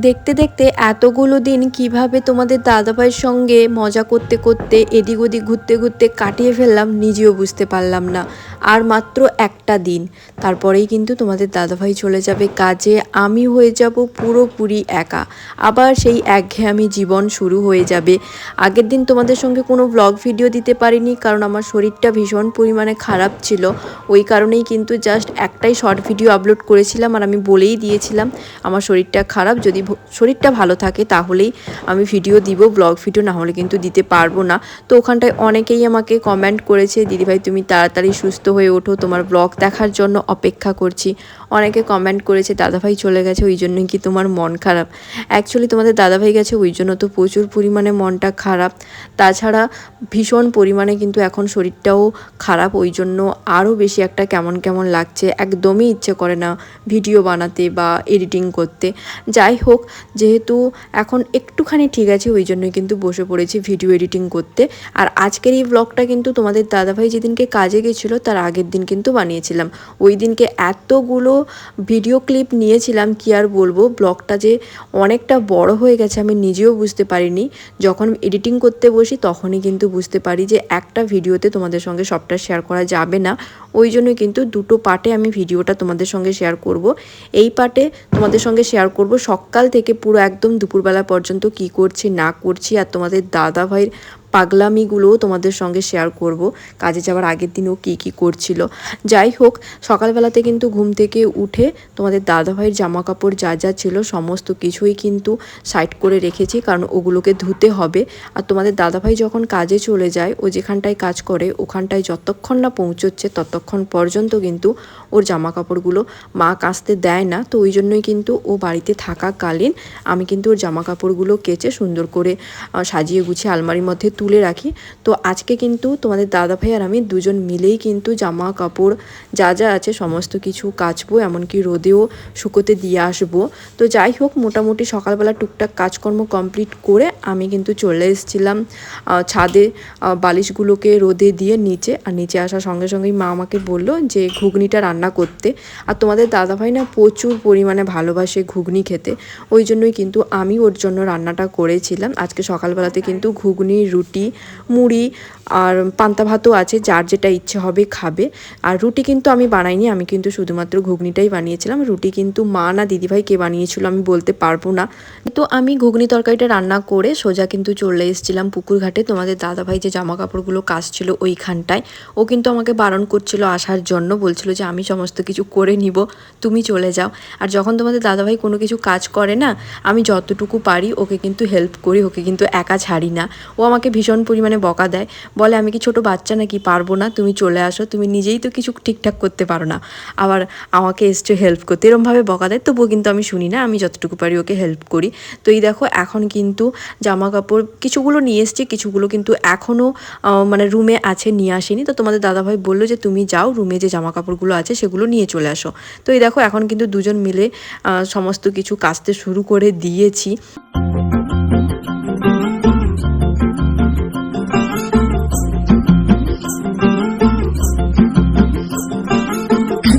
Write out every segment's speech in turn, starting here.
দেখতে দেখতে এতগুলো দিন কীভাবে তোমাদের দাদাভাইয়ের সঙ্গে মজা করতে করতে এদিক ওদিক ঘুরতে ঘুরতে কাটিয়ে ফেললাম নিজেও বুঝতে পারলাম না। আর মাত্র একটা দিন। তারপরেই কিন্তু তোমাদের দাদাভাই চলে যাবে কাজে। আমি হয়ে যাব পুরোপুরি একা। আবার সেই একঘেয়েমি জীবন শুরু হয়ে যাবে। আগের দিন তোমাদের সঙ্গে কোনো ব্লগ ভিডিও দিতে পারিনি, কারণ আমার শরীরটা ভীষণ পরিমাণে খারাপ ছিল। ওই কারণেই কিন্তু জাস্ট একটাই শর্ট ভিডিও আপলোড করেছিলাম আর আমি বলেই দিয়েছিলাম, আমার শরীরটা খারাপ, যদি শরীরটা ভালো থাকে তাহলেই আমি ভিডিও দিব ব্লগ ভিডিও না হলে কিন্তু দিতে পারব না। তো ওখানটায় অনেকেই আমাকে কমেন্ট করেছে, দিদিভাই, তুমি তাড়াতাড়ি সুস্থ হয়ে ওঠো, তোমার ব্লগ দেখার জন্য অপেক্ষা করছি। অনেকে কমেন্ট করেছে, দাদাভাই চলে গেছে, ওই জন্যই কি তোমার মন খারাপ? অ্যাকচুয়ালি তোমাদের দাদাভাই গেছে, ওই জন্য তো প্রচুর পরিমাণে মনটা খারাপ। তাছাড়া ভীষণ পরিমাণে কিন্তু এখন শরীরটাও খারাপ, ওই জন্য আরও বেশি একটা কেমন কেমন লাগছে, একদমই ইচ্ছে করে না ভিডিও বানাতে বা এডিটিং করতে। যাই হোক, যেহেতু এখন একটুখানি ঠিক আছে, ওই জন্যই কিন্তু বসে পড়েছি ভিডিও এডিটিং করতে। আর আজকের এই ব্লগটা কিন্তু তোমাদের দাদাভাই যেদিনকে কাজে গেছিল, তার আগের দিন কিন্তু বানিয়েছিলাম। ওই দিনকে এতগুলো ভিডিও ক্লিপ নিয়েছিলাম, কি আর বলব? ব্লগটা যে অনেকটা বড় হয়ে গেছে আমি নিজেও বুঝতে পারিনি। যখন এডিটিং করতে বসি তখনই কিন্তু বুঝতে পারি যে একটা ভিডিওতে তোমাদের সঙ্গে সবটা শেয়ার করা যাবে না। ওই জন্য কিন্তু দুটো পার্টে আমি ভিডিওটা তোমাদের সঙ্গে শেয়ার করব। এই পার্টে তোমাদের সঙ্গে শেয়ার করব সকাল থেকে পুরো একদম দুপুরবেলা পর্যন্ত কি করছি, না করছি, আর তোমাদের দাদা ভাইয়ের পাগলামিগুলোও তোমাদের সঙ্গে শেয়ার করব। কাজে যাওয়ার আগের দিনও কী কী করছিল। যাই হোক, সকালবেলাতে কিন্তু ঘুম থেকে উঠে তোমাদের দাদাভাইয়ের জামা কাপড় যা যা ছিল সমস্ত কিছুই কিন্তু সাইড করে রেখেছি, কারণ ওগুলোকে ধুতে হবে। আর তোমাদের দাদাভাই যখন কাজে চলে যায়, ও যেখানটায় কাজ করে, ওখানটায় যতক্ষণ না পৌঁছচ্ছে ততক্ষণ পর্যন্ত কিন্তু ওর জামা কাপড়গুলো মা কাচতে দেয় না, তো ওই জন্যই কিন্তু ও বাড়িতে থাকাকালীন আমি কিন্তু ওর জামা কাপড়গুলো কেচে সুন্দর করে সাজিয়ে গুছিয়ে আলমারির মধ্যে তুলে রাখি। তো আজকে কিন্তু তোমাদের দাদা ভাই আর আমি দুজন মিলেই কিন্তু জামা কাপড় যা যা আছে সমস্ত কিছু কাচবো, এমনকি রোদেও শুকোতে দিয়ে আসব। তো যাই হোক, মোটামুটি সকালবেলা টুকটাক কাজকর্ম কমপ্লিট করে আমি কিন্তু চলে এসেছিলাম ছাদে বালিশগুলোকে রোদে দিয়ে নিচে। আর নিচে আসার সঙ্গে সঙ্গেই মা আমাকে বলল যে, ঘুগনিটা রান্না করতে। আর তোমাদের দাদাভাই না প্রচুর পরিমাণে ভালোবাসে ঘুগনি খেতে। ওই জন্যই কিন্তু আমি ওর জন্য রান্নাটা করেছিলাম। আজকে সকালবেলাতে কিন্তু ঘুগনি, রুটি, মুড়ি আর পান্তা ভাতও আছে, যার যেটা ইচ্ছে হবে খাবে। আর রুটি কিন্তু আমি বানাইনি, আমি কিন্তু শুধুমাত্র ঘুগনিটাই বানিয়েছিলাম। রুটি কিন্তু মা না দিদিভাই কে বানিয়েছিল, আমি বলতে পারব না। তো আমি ঘুগনি তরকারিটা রান্না করে সোজা কিন্তু চলে এসেছিলাম পুকুর ঘাটে তোমাদের দাদাভাই যে জামা কাপড়গুলো কাচছিল ওইখানটায়। ও কিন্তু আমাকে বারণ করছিল আসার জন্য, বলছিল যে আমি সমস্ত কিছু করে নিব, তুমি চলে যাও। আর যখন তোমাদের দাদাভাই কোনো কিছু কাজ করে না, আমি যতটুকু পারি ওকে কিন্তু হেল্প করি, ওকে কিন্তু একা ছাড়ি না। ও আমাকে ভীষণ পরিমাণে বকা দেয়, বলে, আমি কি ছোট বাচ্চা নাকি? পারব না, তুমি চলে আসো, তুমি নিজেই তো কিছু ঠিকঠাক করতে পারো না। আবার আমাকে এসছে হেল্প করতে, এরমভাবে বকা দেয়, তবুও কিন্তু আমি শুনি না, আমি যতটুকু পারি ওকে হেল্প করি। তো এই দেখো, এখন কিন্তু জামা কাপড় কিছুগুলো নিয়ে এসছে, কিছুগুলো কিন্তু এখনও মানে রুমে আছে, নিয়ে আসেনি। তো তোমাদের দাদাভাই বলল যে, তুমি যাও রুমে যে জামা কাপড়গুলো আছে সেগুলো নিয়ে চলে আসো তো এই দেখো এখন কিন্তু দুজন মিলে আহ, সমস্ত কিছু কাচতে শুরু করে দিয়েছি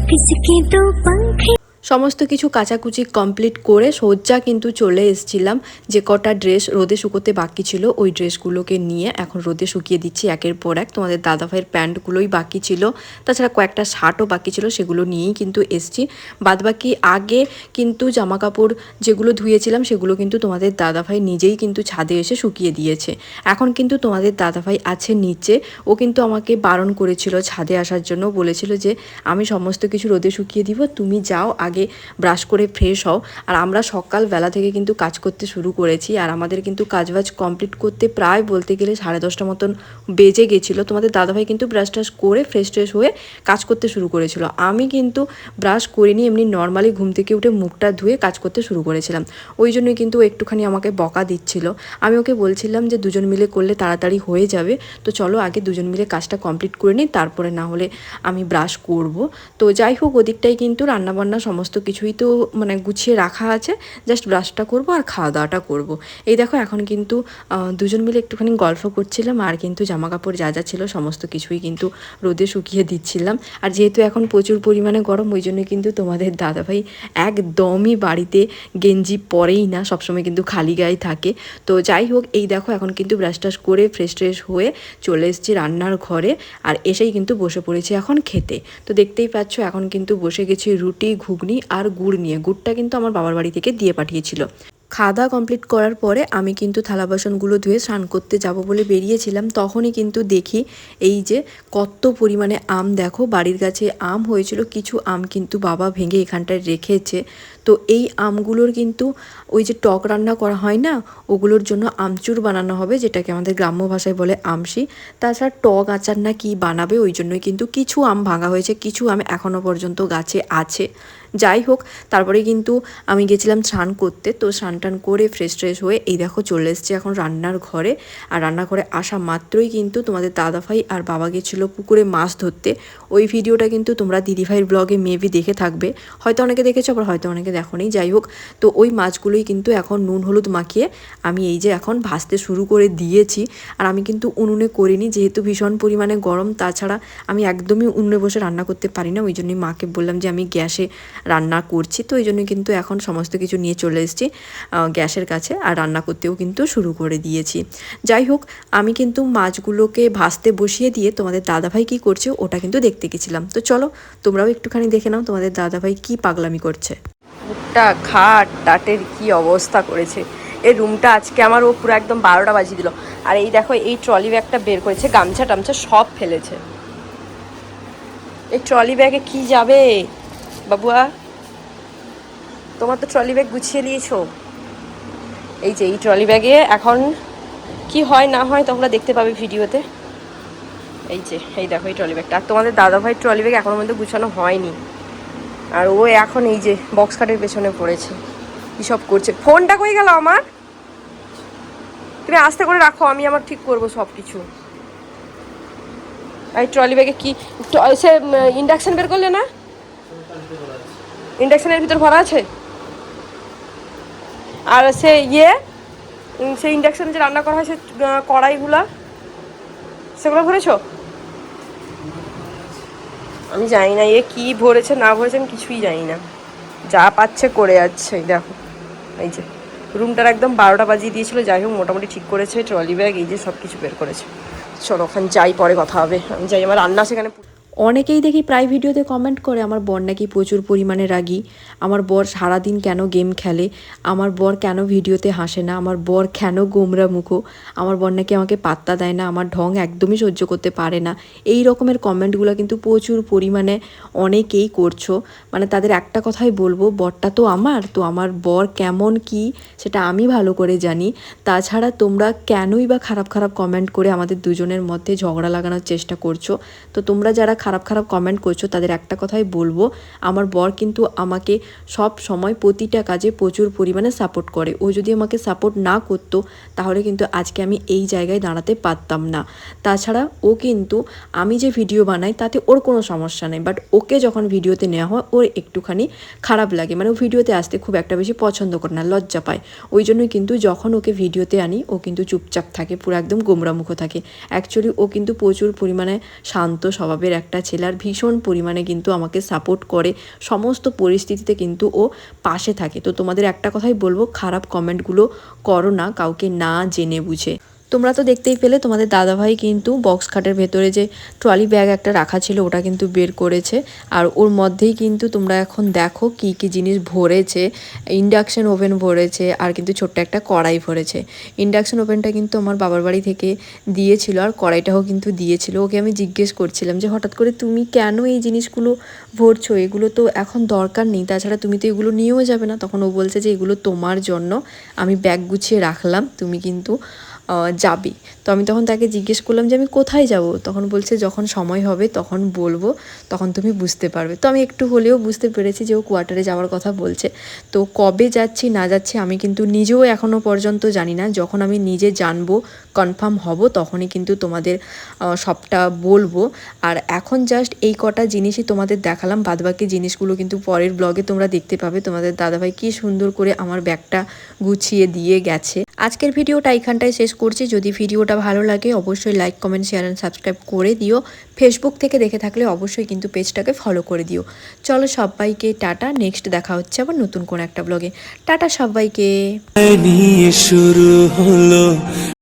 किसके दो पंख সমস্ত কিছু কাচাকুচি কমপ্লিট করে সজ্জা কিন্তু চলে এসেছিলাম। যে কটা ড্রেস রোদে শুকোতে বাকি ছিল, ওই ড্রেসগুলোকে নিয়ে এখন রোদে শুকিয়ে দিচ্ছি একের পর এক। তোমাদের দাদাভাইয়ের প্যান্টগুলোই বাকি ছিল। তাছাড়া কয়েকটা শার্টও বাকি ছিল, সেগুলো নিয়েই কিন্তু এসছি। বাদবাকি আগে কিন্তু জামা কাপড় যেগুলো ধুয়েছিলাম, সেগুলো কিন্তু তোমাদের দাদাভাই নিজেই কিন্তু ছাদে এসে শুকিয়ে দিয়েছে। এখন কিন্তু তোমাদের দাদাভাই আছে নিচে। ও কিন্তু আমাকে বারণ করেছিল ছাদে আসার জন্য, বলেছিল যে আমি সমস্ত কিছু রোদে শুকিয়ে দিব, তুমি যাও, আগে আগে ব্রাশ করে ফ্রেশ হও। আর আমরা সকালবেলা থেকে কিন্তু কাজ করতে শুরু করেছি। আর আমাদের কিন্তু কাজবাজ কমপ্লিট করতে প্রায় বলতে গেলে সাড়ে দশটা মতন বেজে গেছিল। তোমাদের দাদাভাই কিন্তু ব্রাশ টাশ করে ফ্রেশ ট্রেশ হয়ে কাজ করতে শুরু করেছিল। আমি কিন্তু ব্রাশ করিনি, এমনি নর্মালি ঘুম থেকে উঠে মুখটা ধুয়ে কাজ করতে শুরু করেছিলাম। ওই জন্যই কিন্তু একটুখানি আমাকে বকা দিচ্ছিল। আমি ওকে বলছিলাম যে, দুজন মিলে করলে তাড়াতাড়ি হয়ে যাবে। তো চলো আগে দুজন মিলে কাজটা কমপ্লিট করে নিই। তারপরে না হলে আমি ব্রাশ করব। তো যাই হোক ওদিকটাই কিন্তু রান্নাবান্না সমস্ত কিছুই তো মানে গুছিয়ে রাখা আছে। জাস্ট ব্রাশটা করব আর খাওয়া দাওয়াটা করব। এই দেখো, এখন কিন্তু দুজন মিলে একটুখানি গল্প করছিলাম আর কিন্তু জামা কাপড় যা যা ছিল সমস্ত কিছুই কিন্তু রোদে শুকিয়ে দিচ্ছিলাম। আর যেহেতু এখন প্রচুর পরিমাণে গরম, ওই জন্য কিন্তু তোমাদের দাদাভাই একদমই বাড়িতে গেঞ্জি পরেই না, সবসময় কিন্তু খালি গায়ে থাকে। তো যাই হোক, এই দেখো, এখন কিন্তু ব্রাশ টাশ করে ফ্রেশ ট্রেশ হয়ে চলে এসেছি রান্নার ঘরে আর এসেই কিন্তু বসে পড়েছি এখন খেতে। তো দেখতেই পাচ্ছ, এখন কিন্তু বসে গেছি রুটি, ঘুগনি আর গুড় নিয়ে। গুড়টা কিন্তু আমার বাবার বাড়ি থেকে দিয়ে পাঠিয়েছিল। খাওয়া দাওয়া কমপ্লিট করার পরে আমি কিন্তু থালা বাসনগুলো ধুয়ে স্নান করতে যাব বলে বেরিয়েছিলাম। তখনই কিন্তু দেখি এই যে কত পরিমাণে আম দেখো। বাড়ির কাছে আম হয়েছিল, কিছু আম কিন্তু বাবা ভেঙে এখানটায় রেখেছে। তো এই আমগুলোর কিন্তু ওই যে টক রান্না করা হয় না, ওগুলোর জন্য আমচুর বানানো হবে, যেটাকে আমাদের গ্রাম্য ভাষায় বলে আমসি তাছাড়া টক আচার না কি বানাবে, ওই জন্যই কিন্তু কিছু আম ভাঙা হয়েছে, কিছু আম এখনও পর্যন্ত গাছে আছে। যাই হোক, তারপরে কিন্তু আমি গেছিলাম স্নান করতে, তো স্নান টান করে ফ্রেশ ট্রেশ হয়ে এই দেখো চলে এসেছি এখন রান্নার ঘরে। আর রান্নাঘরে আসা মাত্রই কিন্তু তোমাদের দাদাভাই আর বাবা গেছিল পুকুরে মাছ ধরতে। ওই ভিডিওটা কিন্তু তোমরা দিদিভাইয়ের ব্লগে মেবি দেখে থাকবে। হয়তো অনেকে দেখেছ, আবার হয়তো অনেকে দেখোনি যাই হোক। তো ওই মাছগুলোই কিন্তু এখন নুন, হলুদ মাখিয়ে আমি এই যে এখন ভাজতে শুরু করে দিয়েছি। আর আমি কিন্তু উনুনে করিনি, যেহেতু ভীষণ পরিমাণে গরম, তাছাড়া আমি একদমই উনুনে বসে রান্না করতে পারি না। ওই জন্যই মাকে বললাম যে আমি গ্যাসে রান্না করছি। তো ওই জন্য কিন্তু এখন সমস্ত কিছু নিয়ে চলে এসেছি গ্যাসের কাছে। আর রান্না করতেও কিন্তু শুরু করে দিয়েছি। যাই হোক, আমি কিন্তু মাছগুলোকে ভাজতে বসিয়ে দিয়ে তোমাদের দাদাভাই কি করছে, ওটা কিন্তু দেখতে গেছিলাম। তো চলো, তোমরাও একটুখানি দেখে নাও তোমাদের দাদাভাই কি পাগলামি করছে। মুখটা খাট টাটের কি অবস্থা করেছে। এই রুমটা আজকে আমার ও পুরো একদম বারোটা বাজিয়ে দিল। আর এই দেখো, এই ট্রলি ব্যাগটা বের করেছে, গামছা টামছা সব ফেলেছে। এই ট্রলি ব্যাগে কি যাবে, বাবুয়া? তোমার তো ট্রলি ব্যাগ গুছিয়ে নিয়েছো। এই যে, এই ট্রলি ব্যাগে এখন কি হয়, না হয় তোমরা দেখতে পাবে ভিডিওতে। এই যে, এই দেখো, এই ট্রলি ব্যাগটা। আর তোমাদের দাদাভাই ট্রলি ব্যাগ এখনও পর্যন্ত গুছানো হয়নি। আর ও এখন এই যে বক্স খাটের পেছনে পড়েছে। কি সব করছে? ফোনটা কই গেল আমার? তুমি আস্তে করে রাখো, আমি আমার ঠিক করব সব কিছু এই ট্রলি ব্যাগে কি? সে ইন্ডাকশন বের করলে না? ইন্ডাকশনের ভিতর ভরা আছে? আর সে ইয়ে সেই ইন্ডাকশন যে রান্না করা হয়, সে কড়াইগুলা, সেগুলো ভরেছো? আমি জানি না, এ কি ভরেছে, না ভরেছে, আমি কিছুই জানি না। যা পাচ্ছে করে যাচ্ছে দেখো। এই যে, রুমটার একদম বারোটা বাজিয়ে দিয়েছিল, যাই হোক, মোটামুটি ঠিক করেছে, ট্রলি ব্যাগ, এই যে সব কিছু বের করেছে। চলো, ওখানে যাই, পরে কথা হবে। আমি যাই, আমার রান্না সেখানে অনেকেই দেখি প্রায় ভিডিওতে কমেন্ট করে, আমার বর নাকি প্রচুর পরিমাণে রাগী। আমার বর সারাদিন কেন গেম খেলে? আমার বর কেন ভিডিওতে হাসে না? আমার বর কেন গোমরা মুখো আমার বর নাকি আমাকে পাত্তা দেয় না? আমার ঢং একদমই সহ্য করতে পারে না। এই রকমের কমেন্টগুলো কিন্তু প্রচুর পরিমাণে অনেকেই করছ। মানে তাদের একটা কথাই বলব, বরটা তো আমার তো আমার বর কেমন কি সেটা আমি ভালো করে জানি। তাছাড়া তোমরা কেনই বা খারাপ খারাপ কমেন্ট করে আমাদের দুজনের মধ্যে ঝগড়া লাগানোর চেষ্টা করছ? তো তোমরা যারা খারাপ খারাপ কমেন্ট করছ, তাদের একটা কথাই বলব। আমার বর কিন্তু আমাকে সব সময় প্রতিটা কাজে প্রচুর পরিমাণে সাপোর্ট করে। ও যদি আমাকে সাপোর্ট না করতো, তাহলে কিন্তু আজকে আমি এই জায়গায় দাঁড়াতে পারতাম না। তাছাড়া ও কিন্তু আমি যে ভিডিও বানাই, তাতে ওর কোনো সমস্যা নেই। বাট ওকে যখন ভিডিওতে নেওয়া হয়, ওর একটুখানি খারাপ লাগে। মানে ও ভিডিওতে আসতে খুব একটা বেশি পছন্দ করে না, লজ্জা পায়। ওই জন্য কিন্তু যখন ওকে ভিডিওতে আনি, ও কিন্তু চুপচাপ থাকে, পুরো একদম গোমরামুখো থাকে। অ্যাকচুয়ালি ও কিন্তু প্রচুর পরিমাণে শান্ত স্বভাবের একটা ছেলে আর ভীষণ পরিমাণে কিন্তু আমাকে সাপোর্ট করে, সমস্ত পরিস্থিতিতে কিন্তু ও পাশে থাকে। তো তোমাদের একটা কথাই বলব, খারাপ কমেন্টগুলো করো না, কাউকে না জেনে বুঝে। তোমরা তো দেখতেই পেলে, তোমাদের দাদাভাই কিন্তু বক্স খাটের ভেতরে যে ট্রলি ব্যাগ একটা রাখা ছিল, ওটা কিন্তু বের করেছে। আর ওর মধ্যেই কিন্তু তোমরা এখন দেখো কি কি জিনিস ভরেছে। ইন্ডাকশন ওভেন ভরেছে, আর কিন্তু ছোট্ট একটা কড়াই ভরেছে। ইন্ডাকশন ওভেনটা কিন্তু আমার বাবার বাড়ি থেকে দিয়েছিল, আর কড়াইটাও কিন্তু দিয়েছিল। ওকে আমি জিজ্ঞেস করছিলাম যে, হঠাৎ করে তুমি কেন এই জিনিসগুলো ভরছো? এগুলো তো এখন দরকার নেই। তাছাড়া তুমি তো এগুলো নিয়েও যাবে না। তখন ও বলছে যে, এগুলো তোমার জন্য। আমি ব্যাগ গুছিয়ে রাখলাম। তুমি কিন্তু যাবে। তো আমি তখন তাকে জিজ্ঞেস করলাম যে, আমি কোথায় যাব? তখন বলছে, যখন সময় হবে, তখন বলব, তখন তুমি বুঝতে পারবে। তো আমি একটু হলেও বুঝতে পেরেছি যে, ও কোয়ার্টারে যাওয়ার কথা বলছে। তো কবে যাচ্ছি, না যাচ্ছি, আমি কিন্তু নিজেও এখনও পর্যন্ত জানি না। যখন আমি নিজে জানব কনফার্ম হব, তখনই কিন্তু তোমাদের সবটা বলব। আর এখন জাস্ট এই কটা জিনিসই তোমাদের দেখালাম। বাদবাকি জিনিসগুলো কিন্তু পরের ব্লগে তোমরা দেখতে পাবে। তোমাদের দাদাভাই কি সুন্দর করে আমার ব্যাগটা গুছিয়ে দিয়ে গেছে। আজকের ভিডিওটা এইখানটায় শেষ করছি। যদি ভিডিওটা ভালো লাগে, অবশ্যই like comment share and subscribe করে দিও। ফেসবুক থেকে দেখে থাকলে অবশ্যই কিন্তু পেজটাকে ফলো করে দিও। চলো সবাইকে টাটা। নেক্সট দেখা হচ্ছে আবার নতুন কোন একটা ব্লগে টাটা সবাইকে। শুরু